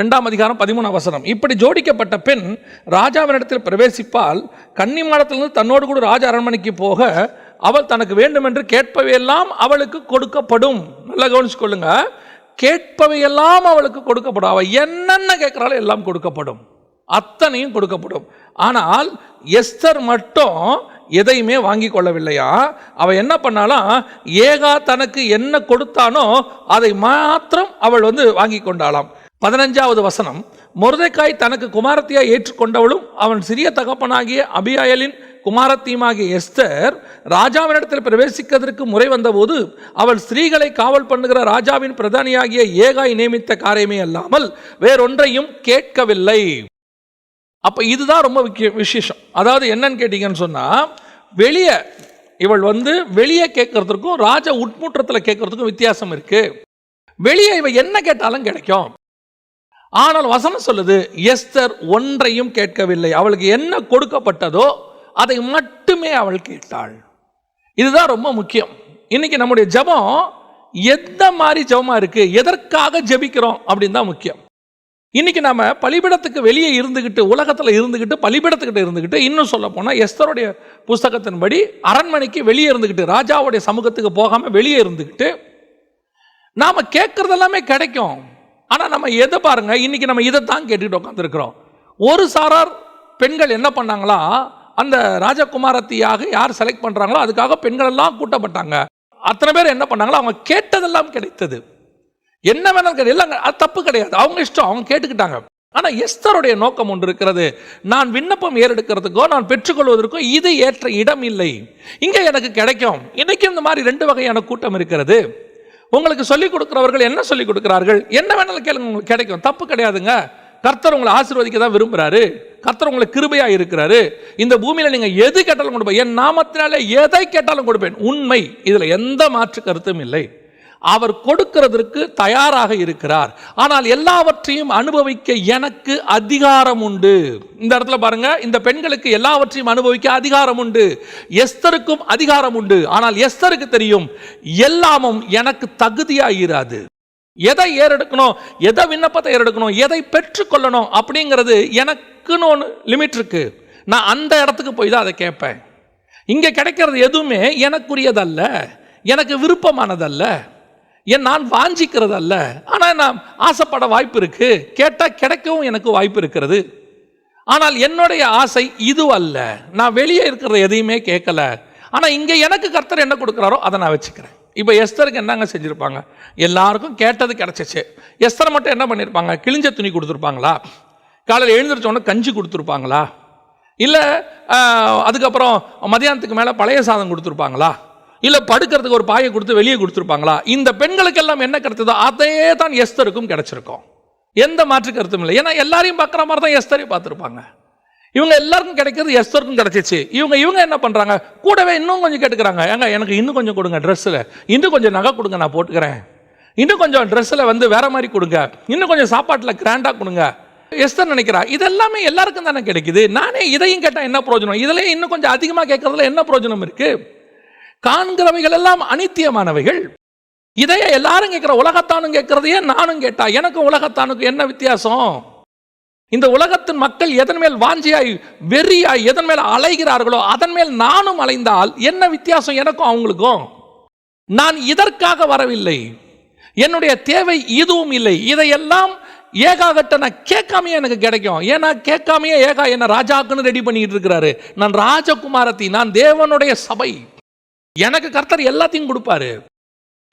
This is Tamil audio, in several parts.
ரெண்டாம் அதிகாரம் பதிமூணாம் வசனம். இப்படி ஜோடிக்கப்பட்ட பெண் ராஜாவினிடத்தில் பிரவேசிப்பால் கன்னிமாடத்திலிருந்து தன்னோடு கூட ராஜா அரண்மனைக்கு போக அவள் தனக்கு வேண்டுமென்று கேட்பவையெல்லாம் அவளுக்கு கொடுக்கப்படும். நல்லா கவனிச்சுக்கொள்ளுங்க. கேட்பவையெல்லாம் அவளுக்கு கொடுக்கப்படும். அவள் என்னென்ன கேட்குறாளோ எல்லாம் கொடுக்கப்படும். அத்தனையும் கொடுக்கப்படும். ஆனால் எஸ்தர் மட்டும் எதையுமே வாங்கி கொள்ளவில்லையா? அவள் என்ன பண்ணாலாம் ஏகா தனக்கு என்ன கொடுத்தானோ அதை மாத்திரம் அவள் வந்து வாங்கி கொண்டாளாம். பதினஞ்சாவது வசனம் முருதைக்காய் தனக்கு குமாரத்தியா ஏற்றுக்கொண்டவளும் அவன் சிறிய தகப்பனாகிய அபியாயலின் குமாரத்தியுமாகிய எஸ்தர் ராஜாவினிடத்தில் பிரவேசிக்கிறதற்கு முறை வந்தபோது அவள் ஸ்திரீகளை காவல் பண்ணுகிற ராஜாவின் பிரதானியாகிய ஏகாய் நியமித்த காரியமே அல்லாமல் வேறொன்றையும் கேட்கவில்லை. அப்போ இதுதான் ரொம்ப முக்கிய விசேஷம். அதாவது என்னன்னு கேட்டிங்கன்னு சொன்னால் வெளியே இவள் வந்து வெளியே கேட்கறதுக்கும் ராஜ உட்முற்றத்தில் கேட்கறதுக்கும் வித்தியாசம் இருக்கு. வெளியே இவள் என்ன கேட்டாலும் கிடைக்கும். ஆனால் வசனம் சொல்லுது எஸ்தர் ஒன்றையும் கேட்கவில்லை. அவளுக்கு என்ன கொடுக்கப்பட்டதோ அதை மட்டுமே அவள் கேட்டாள். இதுதான் ரொம்ப முக்கியம். இன்னைக்கு நம்முடைய ஜெபம் எந்த மாதிரி ஜபமாக இருக்கு எதற்காக ஜெபிக்கிறோம் அப்படின்னு தான் முக்கியம். இன்னைக்கு நம்ம பலிபிடத்துக்கு வெளியே இருந்துக்கிட்டு உலகத்தில் இருந்துக்கிட்டு பலிபிடத்துக்கிட்ட இருந்துக்கிட்டு இன்னும் சொல்ல போனால் எஸ்தருடைய புஸ்தகத்தின்படி அரண்மனைக்கு வெளியே இருந்துக்கிட்டு ராஜாவுடைய சமூகத்துக்கு போகாமல் வெளியே இருந்துக்கிட்டு நாம் கேட்குறதெல்லாமே கிடைக்கும். ஆனால் நம்ம எதை பாருங்க? இன்னைக்கு நம்ம இதை தான் கேட்டுக்கிட்டு உட்காந்துருக்குறோம் ஒரு சாரார் பெண்கள் என்ன பண்ணாங்களா? அந்த ராஜகுமாரத்தியாக யார் செலக்ட் பண்ணுறாங்களோ அதுக்காக பெண்கள் எல்லாம் கூட்டப்பட்டாங்க. அத்தனை பேர் என்ன பண்ணாங்களோ? அவங்க கேட்டதெல்லாம் கிடைத்தது. என்ன வேணாலும் கிடையாது அது தப்பு கிடையாது. அவங்க இஷ்டம் அவங்க கேட்டுக்கிட்டாங்க. ஆனால் எஸ்தருடைய நோக்கம் ஒன்று இருக்கிறது. நான் விண்ணப்பம் ஏறெடுக்கிறதுக்கோ நான் பெற்றுக்கொள்வதற்கோ இது ஏற்ற இடம் இல்லை. இங்கே எனக்கு கிடைக்கும். இன்றைக்கும் இந்த மாதிரி ரெண்டு வகையான கூட்டம் இருக்கிறது. உங்களுக்கு சொல்லிக் கொடுக்குறவர்கள் என்ன சொல்லிக் கொடுக்குறார்கள்? என்ன வேணாலும் கேளுங்க உங்களுக்கு கிடைக்கும். தப்பு கிடையாதுங்க. கர்த்தர் உங்களை ஆசீர்வதிக்க தான் விரும்புகிறாரு கர்த்தர் உங்களுக்கு கிருபையாக இருக்கிறாரு. இந்த பூமியில் நீங்கள் எது கேட்டாலும் கொடுப்பேன். என் நாமத்தினாலே எதை கேட்டாலும் கொடுப்பேன். உண்மை. இதில் எந்த மாற்று கருத்தும் இல்லை. அவர் கொடுக்கிறதற்கு தயாராக இருக்கிறார். ஆனால் எல்லாவற்றையும் அனுபவிக்க எனக்கு அதிகாரம் உண்டு. இந்த இடத்துல பாருங்க இந்த பெண்களுக்கு எல்லாவற்றையும் அனுபவிக்க அதிகாரம் உண்டு. எஸ்தருக்கும் அதிகாரம் உண்டு. ஆனால் எஸ்தருக்கு தெரியும் எல்லாமும் எனக்கு தகுதியாயிராது. எதை ஏறெடுக்கணும் எதை விண்ணப்பத்தை ஏறெடுக்கணும் எதை பெற்றுக்கொள்ளணும் அப்படிங்கிறது எனக்குன்னு ஒன்று லிமிட் இருக்கு. நான் அந்த இடத்துக்கு போய் தான் அதை கேட்பேன். இங்கே கிடைக்கிறது எதுவுமே எனக்குரியதல்ல எனக்கு விருப்பமானதல்ல. என் நான் வாஞ்சிக்கிறது அல்ல ஆனால் நான் ஆசைப்பட வாய்ப்பு இருக்கு கேட்டால் கிடைக்கவும் எனக்கு வாய்ப்பு இருக்கிறது ஆனால் என்னுடைய ஆசை இது அல்ல. நான் வெளியே இருக்கிறத எதையுமே கேட்கல. ஆனால் இங்கே எனக்கு கர்த்தர் என்ன கொடுக்குறாரோ அதை நான் வச்சுக்கிறேன். இப்போ எஸ்தருக்கு என்னங்க செஞ்சுருப்பாங்க? எல்லாருக்கும் கேட்டது கிடச்சிச்சு. எஸ்தரை மட்டும் என்ன பண்ணியிருப்பாங்க கிழிஞ்ச துணி கொடுத்துருப்பாங்களா? காலையில் எழுந்திரிச்ச உடனே கஞ்சி கொடுத்துருப்பாங்களா? இல்லை அதுக்கப்புறம் மதியானத்துக்கு மேலே பழைய சாதம் கொடுத்துருப்பாங்களா? இல்லை படுக்கிறதுக்கு ஒரு பாயை கொடுத்து வெளியே கொடுத்துருப்பாங்களா? இந்த பெண்களுக்கெல்லாம் என்ன கிடைச்சதோ அதே தான் எஸ்தருக்கும் கிடைச்சிருக்கும். எந்த மாற்று கருத்தும் இல்லை. ஏன்னா எல்லாரையும் பார்க்குற மாதிரி தான் எஸ்தரையும் பார்த்துருப்பாங்க. இவங்க எல்லாருக்கும் கிடைக்கிறது எஸ்தருக்கும் கிடைச்சிச்சு. இவங்க இவங்க என்ன பண்ணுறாங்க கூடவே இன்னும் கொஞ்சம் கேட்டுக்கிறாங்க. ஏங்க எனக்கு இன்னும் கொஞ்சம் கொடுங்க ட்ரெஸ்ஸில் இன்னும் கொஞ்சம் நகை கொடுங்க நான் போட்டுக்கிறேன். இன்னும் கொஞ்சம் ட்ரெஸ்ஸில் வந்து வேற மாதிரி கொடுங்க. இன்னும் கொஞ்சம் சாப்பாட்டில் கிராண்டாக கொடுங்க. எஸ்தர் நினைக்கிறா இதெல்லாமே எல்லாருக்கும் தானே கிடைக்குது. நானே இதையும் கேட்டால் என்ன பிரயோஜனம்? இதில் இன்னும் கொஞ்சம் அதிகமாக கேட்கறதுல என்ன பிரயோஜனம் இருக்குது காண்கிறவைகள் எல்லாம் அனித்தியமானவைகள். இதையே எல்லாரும் கேட்கிற உலகத்தானும் கேட்கறதையே நானும் கேட்டா எனக்கும் உலகத்தானுக்கும் என்ன வித்தியாசம்? இந்த உலகத்தின் மக்கள் எதன் மேல் வாஞ்சியாய் வெறியாய் எதன் மேல் அலைகிறார்களோ அதன் மேல் நானும் அலைந்தால் என்ன வித்தியாசம் எனக்கும் அவங்களுக்கும்? நான் இதற்காக வரவில்லை. என்னுடைய தேவை இதுவும் இல்லை. இதையெல்லாம் ஏகாகட்ட நான் கேட்காமையே எனக்கு கிடைக்கும். ஏன்னா கேட்காமையே ஏகா என்ன ராஜாக்குன்னு ரெடி பண்ணிட்டு இருக்கிறாரு. நான் ராஜகுமாரத்தி நான் தேவனுடைய சபை. எனக்கு கர்த்தர் எல்லாத்தையும் கொடுப்பாரு.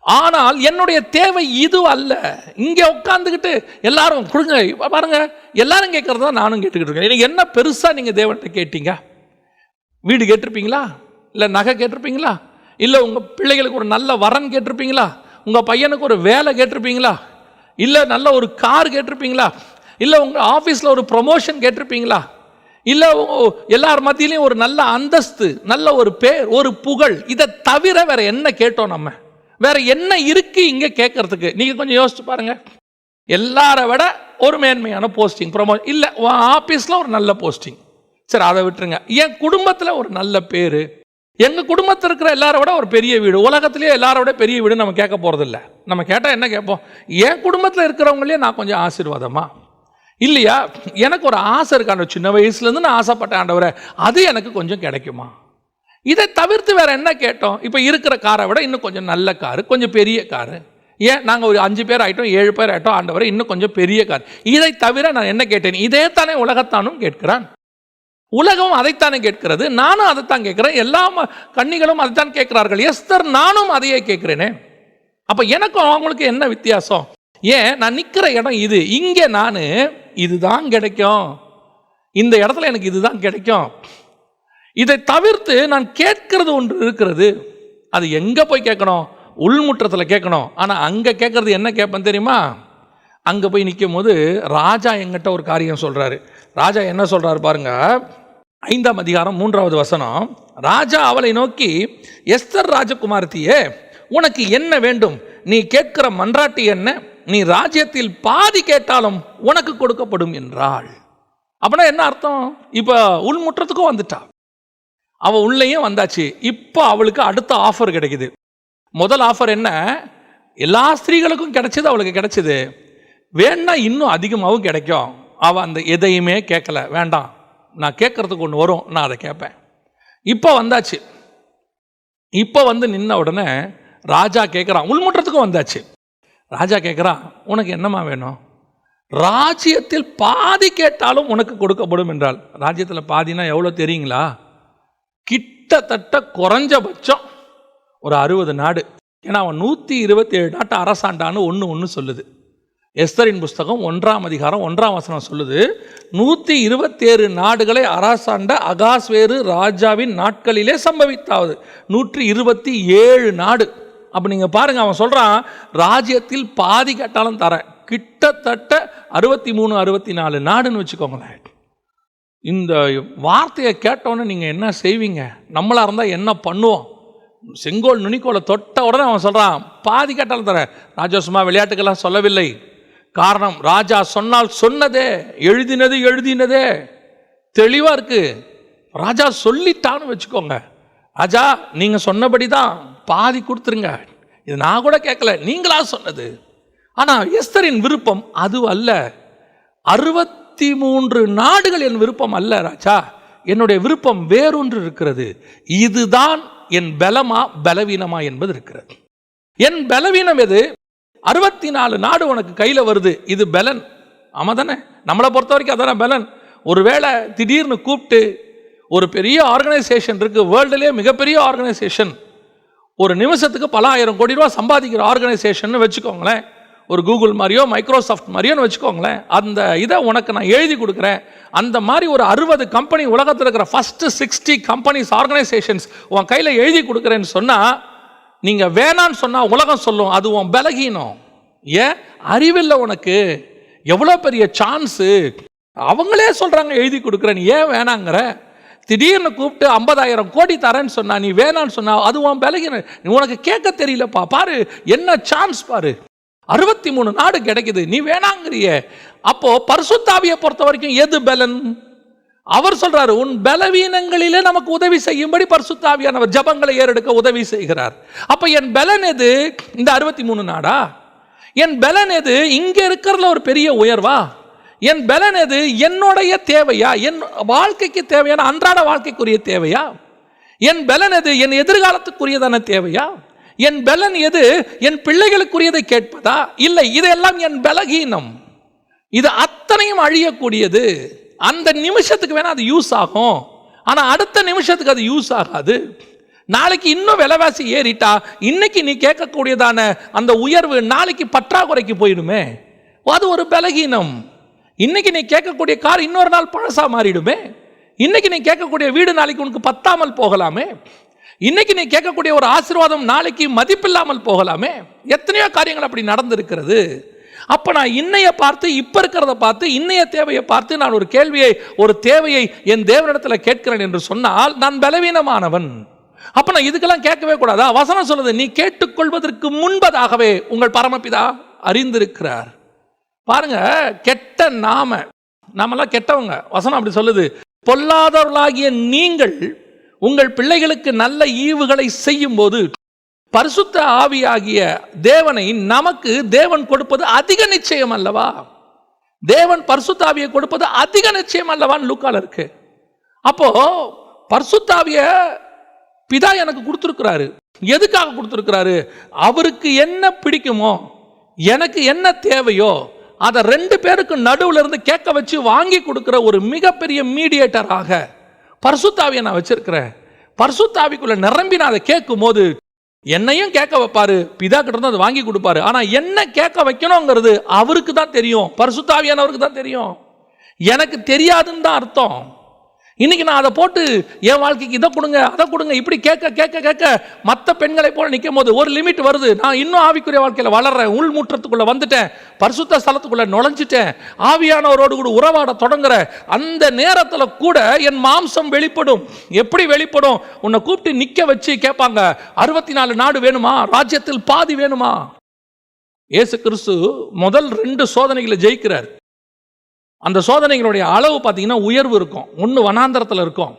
ஆனால் என்னுடைய தேவை இது அல்ல. இங்கே உட்காந்துக்கிட்டு எல்லாரும் கொடுங்க பாருங்க எல்லாரும் கேட்கறது தான் நானும் கேட்டுக்கிட்டு இருக்கேன். எனக்கு என்ன பெருசாக நீங்கள் தேவன்கிட்ட கேட்டீங்க? வீடு கேட்டிருப்பீங்களா? இல்லை நகை கேட்டிருப்பீங்களா? இல்லை உங்கள் பிள்ளைகளுக்கு ஒரு நல்ல வரன் கேட்டிருப்பீங்களா? உங்கள் பையனுக்கு ஒரு வேலை கேட்டிருப்பீங்களா? இல்லை நல்ல ஒரு கார் கேட்டிருப்பீங்களா? இல்லை உங்கள் ஆஃபீஸில் ஒரு ப்ரொமோஷன் கேட்டிருப்பீங்களா? இல்லை எல்லார் மத்தியிலையும் ஒரு நல்ல அந்தஸ்து நல்ல ஒரு பேர் ஒரு புகழ். இதை தவிர வேற என்ன கேட்டோம் நம்ம? வேற என்ன இருக்கு இங்கே கேட்கறதுக்கு நீங்கள் கொஞ்சம் யோசிச்சு பாருங்க. எல்லாரை விட ஒரு மேன்மையான போஸ்டிங் ப்ரொமோஷன் இல்லை உன் ஆஃபீஸில் ஒரு நல்ல போஸ்டிங் சரி அதை விட்டுருங்க. என் குடும்பத்தில் ஒரு நல்ல பேர். எங்கள் குடும்பத்தில் இருக்கிற எல்லாரை விட ஒரு பெரிய வீடு. உலகத்திலேயே எல்லாரை விட பெரிய வீடு நம்ம கேட்க போகிறதில்ல நம்ம கேட்டால் என்ன கேட்போம்? என் குடும்பத்தில் இருக்கிறவங்களே நான் கொஞ்சம் ஆசீர்வாதமாக இல்லையா? எனக்கு ஒரு ஆசை இருக்காண்ட சின்ன வயசுலேருந்து நான் ஆசைப்பட்டேன் ஆண்டவரை. அது எனக்கு கொஞ்சம் கிடைக்குமா? இதை தவிர்த்து வேறு என்ன கேட்டோம்? இப்போ இருக்கிற காரை விட இன்னும் கொஞ்சம் நல்ல காரு கொஞ்சம் பெரிய காரு. ஏன்? நாங்கள் ஒரு அஞ்சு பேர் ஆகிட்டோம் ஏழு பேர் ஆகிட்டோம் ஆண்டவரை இன்னும் கொஞ்சம் பெரிய கார். இதை தவிர நான் என்ன கேட்டேன்? இதே தானே உலகத்தானும் கேட்கிறான். உலகம் அதைத்தானே கேட்கிறது. நானும் அதைத்தான் கேட்குறேன். எல்லா கண்ணிகளும் அதைத்தான் கேட்கிறார்கள். எஸ்தர் நானும் அதையே கேட்குறேனே. அப்போ எனக்கும் அவங்களுக்கு என்ன வித்தியாசம்? ஏன்? நான் நிற்கிற இடம் இது. இங்கே நான் இதுதான் கிடைக்கும். இந்த இடத்துல எனக்கு இதுதான் கிடைக்கும். இதை தவிர்த்து நான் கேட்கறது ஒன்று இருக்கிறது. அது எங்க போய் கேட்கணும்? உள்முற்றத்தில் கேட்கணும். ஆனால் அங்கே கேட்கறது என்ன கேட்பேன் தெரியுமா? அங்கே போய் நிற்கும் போது ராஜா எங்கிட்ட ஒரு காரியம் சொல்கிறாரு ராஜா என்ன சொல்கிறாரு பாருங்க. ஐந்தாம் அதிகாரம் மூன்றாவது வசனம். ராஜா அவளை நோக்கி எஸ்தர் ராஜகுமார்த்தியே உனக்கு என்ன வேண்டும்? நீ கேட்கிற மன்றாட்டி என்ன? நீ ராஜ்யத்தில் பாதி கேட்டாலும் உனக்கு கொடுக்கப்படும் என்றாள். அப்படின்னா என்ன அர்த்தம்? இப்போ உள்முற்றத்துக்கும் வந்துட்டா. அவ உள்ளேயும் வந்தாச்சு. இப்போ அவளுக்கு அடுத்த ஆஃபர் கிடைக்குது. முதல் ஆஃபர் என்ன? எல்லா ஸ்திரீகளுக்கும் கிடைச்சது அவளுக்கு கிடைச்சது. வேணா இன்னும் அதிகமாகவும் கிடைக்கும். அவள் அந்த எதையுமே கேட்கல. வேண்டாம். நான் கேட்கறதுக்கு ஒன்று வரும். நான் அதை கேட்பேன். இப்போ வந்தாச்சு. இப்போ வந்து நின்ன உடனே ராஜா கேட்குறான். உள்முற்றத்துக்கும் வந்தாச்சு. ராஜா கேட்குறான் உனக்கு என்னம்மா வேணும்? ராஜ்யத்தில் பாதி கேட்டாலும் உனக்கு கொடுக்கப்படும் என்றால் ராஜ்யத்தில் பாதினா எவ்வளோ தெரியுங்களா? கிட்டத்தட்ட குறைஞ்சபட்சம் ஒரு அறுபது நாடு. ஏன்னா அவன் நூற்றி இருபத்தி ஏழு நாட்டு அரசாண்டான்னு ஒன்று ஒன்று சொல்லுது. எஸ்தரின் புஸ்தகம் ஒன்றாம் அதிகாரம் ஒன்றாம் வசனம் சொல்லுது நூற்றி இருபத்தேழு நாடுகளை அரசாண்ட அகாஸ்வேறு ராஜாவின் நாட்களிலே சம்பவித்தாவது. நூற்றி இருபத்தி ஏழு நாடு. அப்போ நீங்கள் பாருங்கள் அவன் சொல்கிறான் ராஜ்யத்தில் பாதி கேட்டாலும் தரேன். கிட்டத்தட்ட அறுபத்தி மூணு அறுபத்தி நாலு நாடுன்னு வச்சுக்கோங்களேன். இந்த வார்த்தையை கேட்டோன்னே நீங்கள் என்ன செய்வீங்க? நம்மளாக இருந்தால் என்ன பண்ணுவோம்? செங்கோல் நுனிக்கோலை தொட்ட உடனே அவன் சொல்கிறான் பாதி கேட்டாலும் தரேன். ராஜா சும்மா விளையாட்டுக்கெல்லாம் சொல்லவில்லை. காரணம் ராஜா சொன்னால் சொன்னதே எழுதினது எழுதினதே. தெளிவாக இருக்குது ராஜா சொல்லிட்டான்னு வச்சுக்கோங்க. ராஜா நீங்கள் சொன்னபடி தான் பாதி கொடுத்துருங்க. இது நான் கூட கேட்கல நீங்களா சொன்னது. ஆனால் எஸ்தரின் விருப்பம் அது அல்ல. அறுபத்தி மூன்று நாடுகள் என் விருப்பம் அல்ல ராஜா. என்னுடைய விருப்பம் வேறொன்று இருக்கிறது. இதுதான் என் பலமா பலவீனமா என்பது இருக்கிறது. என் பலவீனம் எது? அறுபத்தி நாலு நாடு உனக்கு கையில் வருது. இது பலன். ஆமாம் தானே? நம்மளை பொறுத்த வரைக்கும் அதான பலன். ஒருவேளை திடீர்னு கூப்பிட்டு ஒரு பெரிய ஆர்கனைசேஷன் இருக்குது வேர்ல்டுலேயே மிகப்பெரிய ஆர்கனைசேஷன் ஒரு நிமிஷத்துக்கு பல ஆயிரம் கோடி ரூபா சம்பாதிக்கிற ஆர்கனைசேஷன் வச்சுக்கோங்களேன். ஒரு கூகுள் மாதிரியோ மைக்ரோசாஃப்ட் மாதிரியோன்னு வச்சுக்கோங்களேன். அந்த இதை உனக்கு நான் எழுதி கொடுக்குறேன். அந்த மாதிரி ஒரு அறுபது கம்பெனி உலகத்தில் இருக்கிற ஃபஸ்ட்டு சிக்ஸ்டி கம்பெனிஸ் ஆர்கனைசேஷன்ஸ் உன் கையில் எழுதி கொடுக்குறேன்னு சொன்னால் நீங்கள் வேணான்னு சொன்னால் உலகம் சொல்லும். அது உன் பலகீனம். ஏன்? அறிவில்லை உனக்கு. எவ்வளோ பெரிய சான்ஸு அவங்களே சொல்கிறாங்க எழுதி கொடுக்குறேன் ஏன் வேணாங்கிற? திடீர்னு கூப்பிட்டு ஐம்பதாயிரம் கோடி தரேன்னு சொன்னா நீ வேணான்னு சொன்னா அது உன் நீ உனக்கு கேட்க தெரியலப்பா. பாரு என்ன சான்ஸ் பாரு. அறுபத்தி மூணு நாடு கிடைக்குது நீ வேணாங்கிறிய. அப்போ பரிசுத்தாவியை பொறுத்த வரைக்கும் எது பலன்? அவர் சொல்றாரு உன் பலவீனங்களிலே நமக்கு உதவி செய்யும்படி பரிசுத்தாவியானவர் ஜபங்களை ஏறெடுக்க உதவி செய்கிறார். அப்ப என் பலன் எது? இந்த அறுபத்தி மூணு நாடா? என் பலன் எது? இங்க இருக்கிறதுல ஒரு பெரிய உயர்வா? என் பலன் எது? என்னுடைய தேவையா? என் வாழ்க்கைக்கு தேவையான அன்றாட வாழ்க்கைக்குரிய தேவையா? என் பலன் எது? என் எதிர்காலத்துக்குரியதான தேவையா? என் பலன் எது? என் பிள்ளைகளுக்குரியதை கேட்பதா? இல்லை இதெல்லாம் என் பலகீனம். இது அத்தனையும் அழியக்கூடியது. அந்த நிமிஷத்துக்கு வேணால் அது யூஸ் ஆகும். ஆனால் அடுத்த நிமிஷத்துக்கு அது யூஸ் ஆகாது. நாளைக்கு இன்னும் விலைவாசி ஏறிட்டா இன்னைக்கு நீ கேட்கக்கூடியதான அந்த உயர்வு நாளைக்கு பற்றாக்குறைக்கு போயிடுமே. அது ஒரு பலகீனம். இன்னைக்கு நீ கேட்கக்கூடிய கார் இன்னொரு நாள் பழசாக மாறிடுமே. இன்னைக்கு நீ கேட்கக்கூடிய வீடு நாளைக்கு உனக்கு பத்தாமல் போகலாமே. இன்னைக்கு நீ கேட்கக்கூடிய ஒரு ஆசீர்வாதம் நாளைக்கு மதிப்பில்லாமல் போகலாமே. எத்தனையோ காரியங்கள் அப்படி நடந்திருக்கிறது. அப்போ நான் இன்னைய பார்த்து இப்போ இருக்கிறத பார்த்து இன்னைய தேவையை பார்த்து நான் ஒரு கேள்வியை ஒரு தேவையை என் தேவனிடத்தில் கேட்கிறேன் என்று சொன்னால் நான் பலவீனமானவன். அப்போ நான் இதுக்கெல்லாம் கேட்கவே கூடாதா? வசனம் சொல்லுது நீ கேட்டுக்கொள்வதற்கு முன்பதாகவே உங்கள் பரமபிதா அறிந்திருக்கிறார். பாருங்க கெட்ட நாம. நாமெல்லாம் கெட்டவங்க. வசனம் அப்படி சொல்லுது. பொல்லாதவர்களாகிய நீங்கள் உங்கள் பிள்ளைகளுக்கு நல்ல ஈவுகளை செய்யும் போது பரிசுத்த ஆவியாகிய தேவனை நமக்கு தேவன் கொடுப்பது அதிக நிச்சயம் அல்லவா? தேவன் பரிசுத்தாவியை கொடுப்பது அதிக நிச்சயம் அல்லவான்னு லூக்கால இருக்கு. அப்போ பரிசுத்தாவிய பிதா எனக்கு கொடுத்துருக்கிறாரு. எதுக்காக கொடுத்துருக்கிறாரு? அவருக்கு என்ன பிடிக்குமோ எனக்கு என்ன தேவையோ அதை ரெண்டு பேருக்கு நடுவில் இருந்து கேட்க வச்சு வாங்கி கொடுக்குற ஒரு மிகப்பெரிய மீடியேட்டராக பர்சுத்தாவியை நான் வச்சிருக்கிறேன். பர்சுத்தாவிக்குள்ளே நிரம்பி நான் அதை கேட்கும் போது என்னையும் கேட்க வைப்பாரு பிதா கிட்ட இருந்து அதை வாங்கி கொடுப்பாரு. ஆனால் என்ன கேட்க வைக்கணுங்கிறது அவருக்கு தான் தெரியும். பரிசுத்தாவியானவருக்கு தான் தெரியும். எனக்கு தெரியாதுன்னு தான் அர்த்தம். இன்னைக்கு நான் அதை போட்டு என் வாழ்க்கைக்கு இதை கொடுங்க அதை கொடுங்க இப்படி கேட்க கேட்க கேட்க மற்ற பெண்களை போல நிற்கும் போது ஒரு லிமிட் வருது. நான் இன்னும் ஆவிக்குரிய வாழ்க்கையில் வளர்றேன் உள்மூற்றத்துக்குள்ளே வந்துட்டேன் பரிசுத்த ஸ்தலத்துக்குள்ளே நுழைஞ்சிட்டேன் ஆவியானவரோடு கூட உறவாட தொடங்குற அந்த நேரத்தில் கூட என் மாம்சம் வெளிப்படும். எப்படி வெளிப்படும்? உன்னை கூப்பிட்டு நிற்க வச்சு கேட்பாங்க அறுபத்தி நாலு நாடு வேணுமா? ராஜ்யத்தில் பாதி வேணுமா? இயேசு கிறிஸ்து முதல் ரெண்டு சோதனைகளை ஜெயிக்கிறார். அந்த சோதனைகளுடைய அளவு பார்த்தீங்கன்னா உயர்வு இருக்கும். ஒன்று வனாந்தரத்தில் இருக்கும்.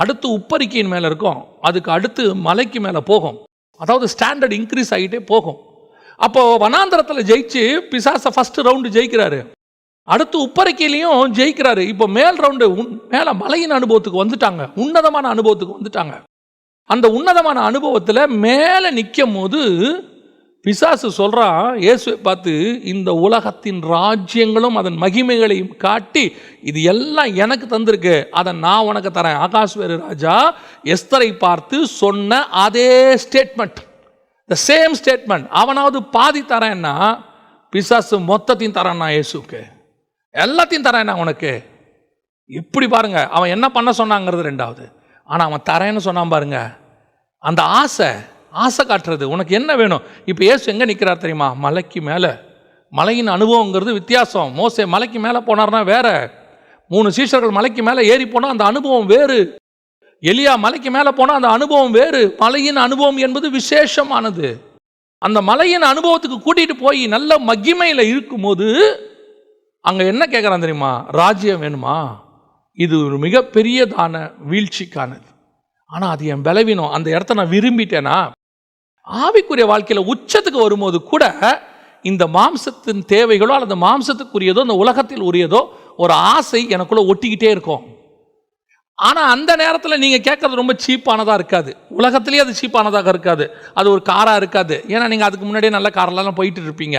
அடுத்து உப்பரிக்கையின் மேலே இருக்கும். அதுக்கு அடுத்து மலைக்கு மேலே போகும். அதாவது ஸ்டாண்டர்ட் இன்க்ரீஸ் ஆகிட்டே போகும். அப்போது வனாந்தரத்தில் ஜெயிச்சு பிசாசை ஃபஸ்ட்டு ரவுண்டு ஜெயிக்கிறாரு. அடுத்து உப்பரைக்கையிலையும் ஜெயிக்கிறாரு. இப்போ மேல் ரவுண்டு மேலே மலையின் அனுபவத்துக்கு வந்துட்டாங்க. உன்னதமான அனுபவத்துக்கு வந்துட்டாங்க. அந்த உன்னதமான அனுபவத்தில் மேலே நிற்கும் போது பிசாசு சொல்கிறான் இயேசுவை பார்த்து இந்த உலகத்தின் ராஜ்யங்களும் அதன் மகிமைகளையும் காட்டி இது எல்லாம் எனக்கு தந்திருக்கு. அதை நான் உனக்கு தரேன். ஆகாஷ் வேறு ராஜா எஸ்தரை பார்த்து சொன்ன அதே ஸ்டேட்மெண்ட் த சேம் ஸ்டேட்மெண்ட் அவனாவது பாதி தரேன்னா பிசாசு மொத்தத்தையும் தரான்னா இயேசுக்கு. எல்லாத்தையும் தரேன்னா உனக்கு. இப்படி பாருங்கள் அவன் என்ன பண்ண சொன்னாங்கிறது ரெண்டாவது. ஆனால் அவன் தரேன்னு சொன்னான் பாருங்க. அந்த ஆசை ஆசை காட்டுறது. உனக்கு என்ன வேணும்? இப்போ ஏசு எங்கே நிற்கிறார் தெரியுமா? மலைக்கு மேலே. மலையின் அனுபவங்கிறது வித்தியாசம். மோசே மலைக்கு மேலே போனார்னா வேற. மூணு சீஷர்கள் மலைக்கு மேலே ஏறி போனால் அந்த அனுபவம் வேறு. எலியா மலைக்கு மேலே போனால் அந்த அனுபவம் வேறு. மலையின் அனுபவம் என்பது விசேஷமானது. அந்த மலையின் அனுபவத்துக்கு கூட்டிகிட்டு போய் நல்ல மகிமையில் இருக்கும்போது அங்கே என்ன கேட்குறான் தெரியுமா? ராஜ்யம் வேணுமா? இது ஒரு மிகப்பெரியதான வீழ்ச்சிக்கானது. ஆனால் அது என் பலவீனம். அந்த இடத்த நான் விரும்பிட்டேனா? ஆவிக்குரிய வாழ்க்கையில் உச்சத்துக்கு வரும்போது கூட இந்த மாம்சத்தின் தேவைகளோ அல்லது மாம்சத்துக்குரியதோ இந்த உலகத்தில் உரியதோ ஒரு ஆசை எனக்குள்ள ஒட்டிக்கிட்டே இருக்கும். ஆனால் அந்த நேரத்தில் நீங்கள் கேட்கறது ரொம்ப சீப்பானதாக இருக்காது. உலகத்திலேயே அது சீப்பானதாக இருக்காது. அது ஒரு காராக இருக்காது. ஏன்னா நீங்கள் அதுக்கு முன்னாடியே நல்ல காரெல்லாம் போயிட்டு இருப்பீங்க.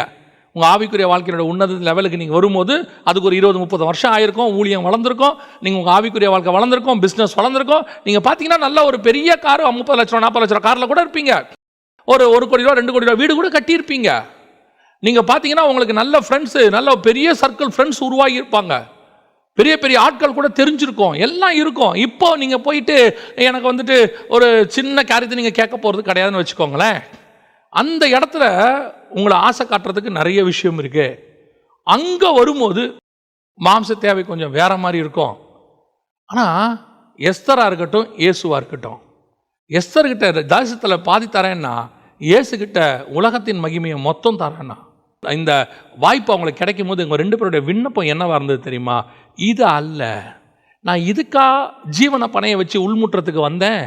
உங்கள் ஆவிக்குரிய வாழ்க்கையோட உன்னத லெவலுக்கு நீங்கள் வரும்போது அதுக்கு ஒரு இருபது முப்பது வருஷம் ஆயிருக்கும். ஊழியம் வளர்ந்துருக்கும். நீங்கள் உங்கள் ஆவிக்குரிய வாழ்க்கை வளர்ந்துருக்கும். பிஸ்னஸ் வளர்ந்துருக்கும். நீங்கள் பார்த்தீங்கன்னா நல்ல ஒரு பெரிய கார் முப்பது லட்சம் நாற்பது லட்சம் காரில் கூட இருப்பீங்க. ஒரு ஒரு கோடி ரூபா ரெண்டு கோடி ரூபா வீடு கூட கட்டியிருப்பீங்க. நீங்கள் பார்த்தீங்கன்னா உங்களுக்கு நல்ல ஃப்ரெண்ட்ஸு நல்ல பெரிய சர்க்கிள் ஃப்ரெண்ட்ஸ் உருவாகி இருப்பாங்க பெரிய பெரிய ஆட்கள் கூட தெரிஞ்சிருக்கும். எல்லாம் இருக்கும். இப்போ நீங்கள் போயிட்டு எனக்கு வந்துட்டு ஒரு சின்ன காரியத்தை நீங்கள் கேட்க போகிறது கிடையாதுன்னு வச்சுக்கோங்களேன். அந்த இடத்துல உங்களை ஆசை காட்டுறதுக்கு நிறைய விஷயம் இருக்குது அங்கே வரும்போது மாம்ச தேவை கொஞ்சம் வேற மாதிரி இருக்கும். ஆனால் எஸ்தராக இருக்கட்டும் இயேசுவாக இருக்கட்டும். எஸ்தர்கிட்ட தாசத்தில் பாதி தரேன்னா இயேசுகிட்ட உலகத்தின் மகிமையை மொத்தம் தரேன்னா. இந்த வாய்ப்பு அவங்களுக்கு கிடைக்கும் போது எங்கள் ரெண்டு பேருடைய விண்ணப்பம் என்னவாக இருந்தது தெரியுமா? இது அல்ல. நான் இதுக்காக ஜீவனை பணையை வச்சு உள்முற்றத்துக்கு வந்தேன்.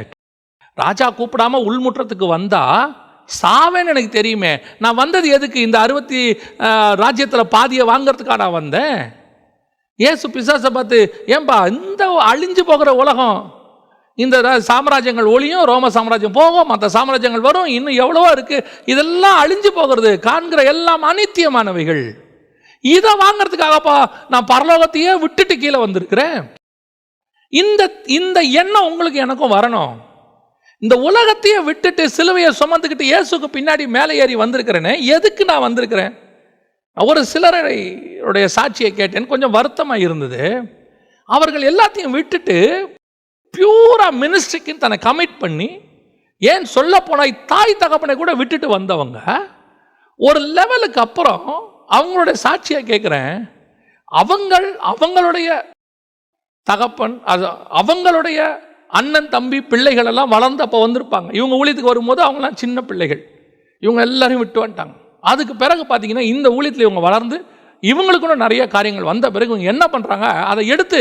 ராஜா கூப்பிடாம உள்முற்றத்துக்கு வந்தா சாவேன்னு எனக்கு தெரியுமே. நான் வந்தது எதுக்கு? இந்த அறுபத்தி ராஜ்யத்தில் பாதியை வாங்கிறதுக்காக நான் வந்தேன். ஏசு பிசாசை பார்த்து ஏன்பா இந்த அழிஞ்சு போகிற உலகம் இந்த சாம்ராஜ்யங்கள் ஒளியும் ரோம சாம்ராஜ்யம் போகும் மற்ற சாம்ராஜ்யங்கள் வரும் இன்னும் எவ்வளவோ இருக்கு. இதெல்லாம் அழிஞ்சு போகிறது காண்கிற எல்லாம் அனித்தியமானவைகள். இதை வாங்குறதுக்காகப்பா நான் பரலோகத்தையே விட்டுட்டு கீழே வந்திருக்கிறேன். இந்த இந்த எண்ணம் உங்களுக்கு எனக்கும் வரணும். இந்த உலகத்தையே விட்டுட்டு சிலுவையை சுமந்துக்கிட்டு இயேசுக்கு பின்னாடி மேலே ஏறி வந்திருக்கிறேனே எதுக்கு நான் வந்திருக்கிறேன்? ஒரு சிலருடைய சாட்சியை கேட்டேன் கொஞ்சம் வருத்தமாக இருந்தது. அவர்கள் எல்லாத்தையும் விட்டுட்டு பியூரா மினிஸ்ட்ரிக்குன்னு தன்னை கமிட் பண்ணி ஏன் சொல்ல போனால் தாய் தகப்பனை கூட விட்டுட்டு வந்தவங்க ஒரு லெவலுக்கு அப்புறம் அவங்களுடைய சாட்சியை கேட்குறேன் அவங்கள் அவங்களுடைய தகப்பன் அது அவங்களுடைய அண்ணன் தம்பி பிள்ளைகள் எல்லாம் வளர்ந்து அப்போ வந்திருப்பாங்க. இவங்க ஊழியத்துக்கு வரும்போது அவங்களாம் சின்ன பிள்ளைகள். இவங்க எல்லாரையும் விட்டு வந்துட்டாங்க. அதுக்கு பிறகு பார்த்தீங்கன்னா இந்த ஊழியத்தில் இவங்க வளர்ந்து இவங்களுக்குன்னு நிறைய காரியங்கள் வந்த பிறகு இவங்க என்ன பண்ணுறாங்க அதை எடுத்து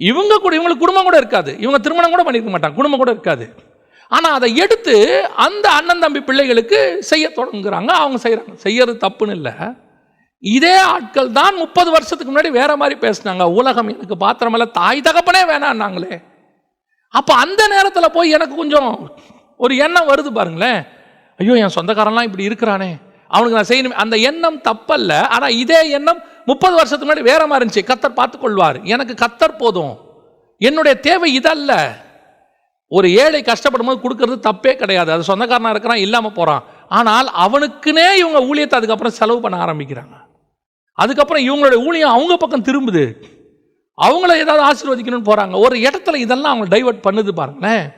இவங்க கூட இவங்களுக்கு குடும்பம் கூட இருக்காது. இவங்க திருமணம் கூட பண்ணியிருக்க மாட்டாங்க. குடும்பம் கூட இருக்காது. ஆனால் அதை எடுத்து அந்த அண்ணன் தம்பி பிள்ளைகளுக்கு செய்ய தொடங்குறாங்க அவங்க செய்கிறாங்க செய்யறது தப்புன்னு இல்லை. இதே ஆட்கள் தான் முப்பது வருஷத்துக்கு முன்னாடி வேற மாதிரி பேசினாங்க. உலகம் எனக்கு பாத்திரமல்ல தாய் தகப்பனே வேணான்னாங்களே. அப்போ அந்த நேரத்தில் போய் எனக்கு கொஞ்சம் ஒரு எண்ணம் வருது பாருங்களேன். ஐயோ என் சொந்தக்காரன்லாம் இப்படி இருக்கிறானே. அவனுக்கு நான் செய்யணும். அந்த எண்ணம் தப்பல்ல. ஆனால் இதே எண்ணம் முப்பது வருஷத்துக்கு முன்னாடி வேற மாதிரி இருந்துச்சு. கத்தர் பார்த்து கொள்வார் எனக்கு கத்தர் போதும். என்னுடைய தேவை இதல்ல. ஒரு ஏழை கஷ்டப்படும் போது கொடுக்கறது தப்பே கிடையாது. அது சொந்தக்காரனாக இருக்கிறான் இல்லாமல் போகிறான் ஆனால் அவனுக்குனே இவங்க ஊழியத்தை அதுக்கப்புறம் செலவு பண்ண ஆரம்பிக்கிறாங்க. அதுக்கப்புறம் இவங்களுடைய ஊழியம் அவங்க பக்கம் திரும்புது. அவங்கள ஏதாவது ஆசீர்வதிக்கணும்னு போகிறாங்க ஒரு இடத்துல இதெல்லாம் அவங்க டைவர்ட் பண்ணுது பாருங்களேன்.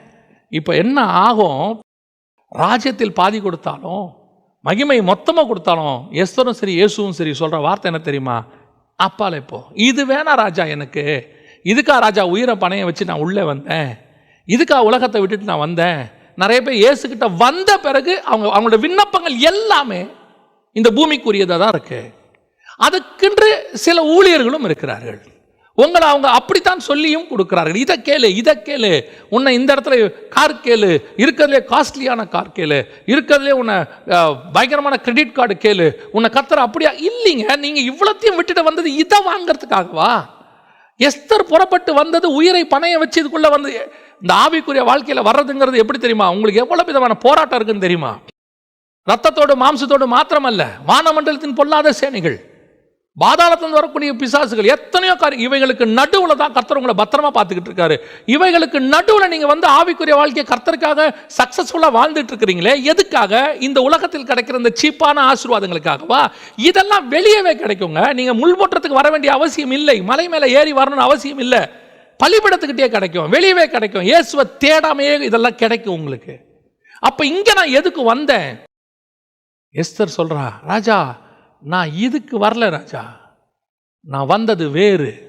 இப்போ என்ன ஆகும்? ராஜ்யத்தில் பாதி கொடுத்தாலும் மகிமை மொத்தமாக கொடுத்தாலும் எஸ்தரும் சரி இயேசுவும் சரி சொல்கிற வார்த்தை என்ன தெரியுமா? அப்பாலே போ. இது வேணா ராஜா எனக்கு. இதுக்கா ராஜா உயிரை பணையை வச்சு நான் உள்ளே வந்தேன். இதுக்கா உலகத்தை விட்டுட்டு நான் வந்தேன். நிறைய பேர் இயேசுக்கிட்ட வந்த பிறகு அவங்க அவங்களோட விண்ணப்பங்கள் எல்லாமே இந்த பூமிக்குரியதாக தான் இருக்குது அதுக்கென்று சில ஊழியர்களும் இருக்கிறார்கள். உங்களை அவங்க அப்படித்தான் சொல்லியும் கொடுக்குறார்கள். இதை கேளு இதை கேளு. உன்னை இந்த இடத்துல கார் கேளு. இருக்கிறதுலே காஸ்ட்லியான கார் கேளு. இருக்கிறதுலே உன்னை பயங்கரமான கிரெடிட் கார்டு கேளு. உன்னை கத்துற அப்படியா? இல்லைங்க. நீங்கள் இவ்வளோத்தையும் விட்டுட்டு வந்தது இதை வாங்கிறதுக்காகவா? எஸ்தர் புறப்பட்டு வந்தது உயிரை பணைய வச்சு இதுக்குள்ளே வந்து இந்த ஆவிக்குரிய வாழ்க்கையில் வர்றதுங்கிறது எப்படி தெரியுமா? உங்களுக்கு எவ்வளோ விதமான போராட்டம் இருக்குன்னு தெரியுமா? ரத்தத்தோடு மாம்சத்தோடு மாத்திரமல்ல. வானமண்டலத்தின் பொல்லாத சேனைகள். பாதாளத்திலிருந்து வரக்கூடிய பிசாசுகள் எத்தனையோ காரியம் இவைகளுக்கு நடுவில் தான் கர்த்தர் உங்களை பத்திரமா பார்த்துக்கிட்டு இருக்காரு. இவைகளுக்கு நடுவில் நீங்கள் வந்து ஆவிக்குரிய வாழ்க்கையை கர்த்தருக்காக சக்ஸஸ்ஃபுல்லாக வாழ்ந்துட்டு இருக்கிறீங்களே எதுக்காக? இந்த உலகத்தில் கிடைக்கிற இந்த சீப்பான ஆசீர்வாதங்களுக்காகவா? இதெல்லாம் வெளியவே கிடைக்குங்க. நீங்கள் முள்மூற்றத்துக்கு வர வேண்டிய அவசியம் இல்லை. மலை மேலே ஏறி வரணும்னு அவசியம் இல்லை. பலிபிடத்துக்கிட்டே கிடைக்கும். வெளியவே கிடைக்கும். இயேசுவை தேடாமையே இதெல்லாம் கிடைக்கும் உங்களுக்கு. அப்போ இங்கே நான் எதுக்கு வந்தேன்? எஸ்தர் சொல்கிறா ராஜா நான் இதுக்கு வரல ராஜா. நான் வந்தது வேறு.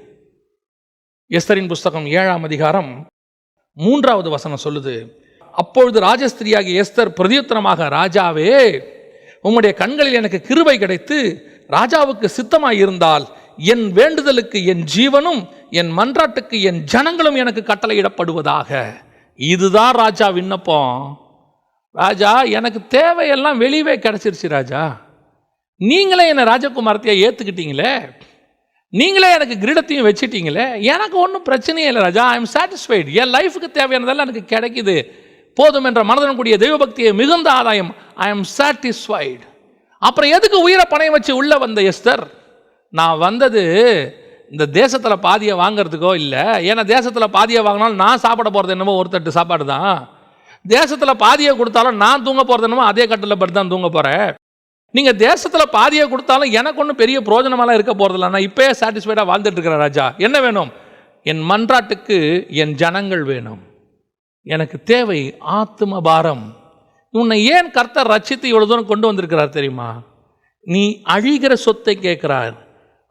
எஸ்தரின் புஸ்தகம் ஏழாம் அதிகாரம் மூன்றாவது வசனம் சொல்லுது அப்பொழுது ராஜஸ்திரியாகிய எஸ்தர் பிரதியுத்தரமாக ராஜாவே உம்முடைய கண்களில் எனக்கு கிருபை கிடைத்து ராஜாவுக்கு சித்தமாய் இருந்தால் என் வேண்டுதலுக்கு என் ஜீவனும் என் மன்றாட்டுக்கு என் ஜனங்களும் எனக்கு கட்டளையிடப்படுவதாக. இதுதான் ராஜா விண்ணப்பம். ராஜா எனக்கு தேவையெல்லாம் வெளியவே கிடைச்சிருச்சு ராஜா. நீங்களே என்னை ராஜகுமாரத்தையாக ஏற்றுக்கிட்டீங்களே நீங்களே எனக்கு கிரீடத்தையும் வச்சிட்டீங்களே? எனக்கு ஒன்றும் பிரச்சனையே இல்லை ராஜா. ஐ எம் சாட்டிஸ்ஃபைடு என் லைஃபுக்கு தேவையானதெல்லாம் எனக்கு கிடைக்குது. போதும் என்ற மனதன் கூடிய தெய்வபக்தியை மிகுந்த ஆதாயம். ஐ எம் சாட்டிஸ்ஃபைடு அப்புறம் எதுக்கு உயிரை பணையம் வச்சு உள்ளே வந்த எஸ்தர்? நான் வந்தது இந்த தேசத்தில் பாதியை வாங்குறதுக்கோ இல்லை. ஏன்னா தேசத்தில் பாதியை வாங்கினாலும் நான் சாப்பிட போகிறது என்னமோ ஒரு தட்டு சாப்பாடு தான் தேசத்தில் பாதியை கொடுத்தாலும் நான் தூங்க போகிறது என்னமோ அதே கட்டில் பட்டு தான் தூங்க போகிறேன் நீங்கள் தேசத்தில் பாதியை கொடுத்தாலும் எனக்கு ஒன்றும் பெரிய பிரோஜனமெல்லாம் இருக்க போகிறதில்ல நான் இப்போயே சாட்டிஸ்ஃபைடாக வாழ்ந்துட்டு இருக்கிறேன் ராஜா. என்ன வேணும்? என் மன்றாட்டுக்கு என் ஜனங்கள் வேணும். எனக்கு தேவை ஆத்ம பாரம். உன்னை ஏன் கர்த்தர் ரச்சித்து இவ்வளோ தூரம் கொண்டு வந்திருக்கிறார் தெரியுமா? நீ அழிகிற சொத்தை கேட்குறார்.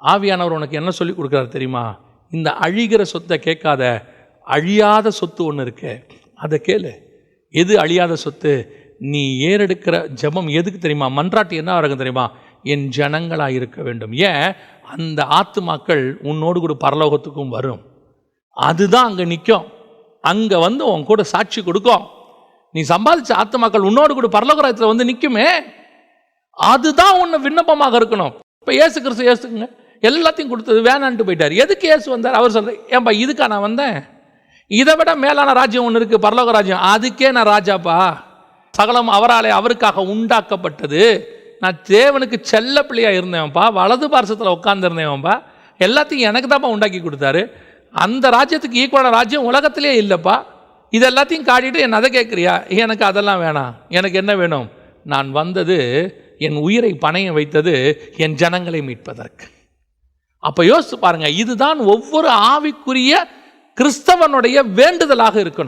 ஆவியானவர் உனக்கு என்ன சொல்லி கொடுக்குறாரு தெரியுமா? இந்த அழிகிற சொத்தை கேட்காத அழியாத சொத்து ஒன்று இருக்கு. அதை கேளு. எது அழியாத சொத்து? நீ ஏறெடுக்கிற ஜெபம் எதுக்கு தெரியுமா? மன்றாட்டு என்ன இருக்கும் தெரியுமா? என் ஜனங்களாக இருக்க வேண்டும். ஏன்? அந்த ஆத்துமாக்கள் உன்னோடு கூட பரலோகத்துக்கும் வரும். அதுதான் அங்கே நிற்கும் அங்கே வந்து உன் கூட சாட்சி கொடுக்கும். நீ சம்பாதிச்ச ஆத்துமாக்கள் உன்னோடு கூட பரலோகராயத்தில் வந்து நிற்குமே அதுதான் உன்னை விண்ணப்பமாக இருக்கணும். இப்போ ஏசு கிறிஸ்து ஏசுக்குங்க எல்லாத்தையும் கொடுத்தது வேணான்ட்டு போயிட்டார். எதுக்கு ஏசு வந்தார்? அவர் சொல்ற ஏன்பா இதுக்கா நான் வந்தேன்? இதை விட மேலான ராஜ்யம் ஒன்று இருக்குது பரலோக ராஜ்யம். அதுக்கே நான் ராஜாப்பா? சகலம் அவராலே அவருக்காக உண்டாக்கப்பட்டது. நான் தேவனுக்கு செல்ல பிள்ளையாக இருந்தேன்ப்பா வலது பார்சத்தில் உட்காந்துருந்தேன்ப்பா எல்லாத்தையும் எனக்கு தான்ப்பா உண்டாக்கி கொடுத்தாரு. அந்த ராஜ்யத்துக்கு ஈக்குவலான ராஜ்யம் உலகத்திலே இல்லைப்பா. இது எல்லாத்தையும் காட்டிட்டு என்ன அதை கேட்குறியா? எனக்கு அதெல்லாம் வேணாம். எனக்கு என்ன வேணும்? நான் வந்தது என் உயிரை பணையம் வைத்தது என் ஜனங்களை மீட்பதற்கு. அப்போ யோசித்து பாருங்கள் இதுதான் ஒவ்வொரு ஆவிக்குரிய கிறிஸ்தவனுடைய வேண்டுதலாக இருக்கணும்.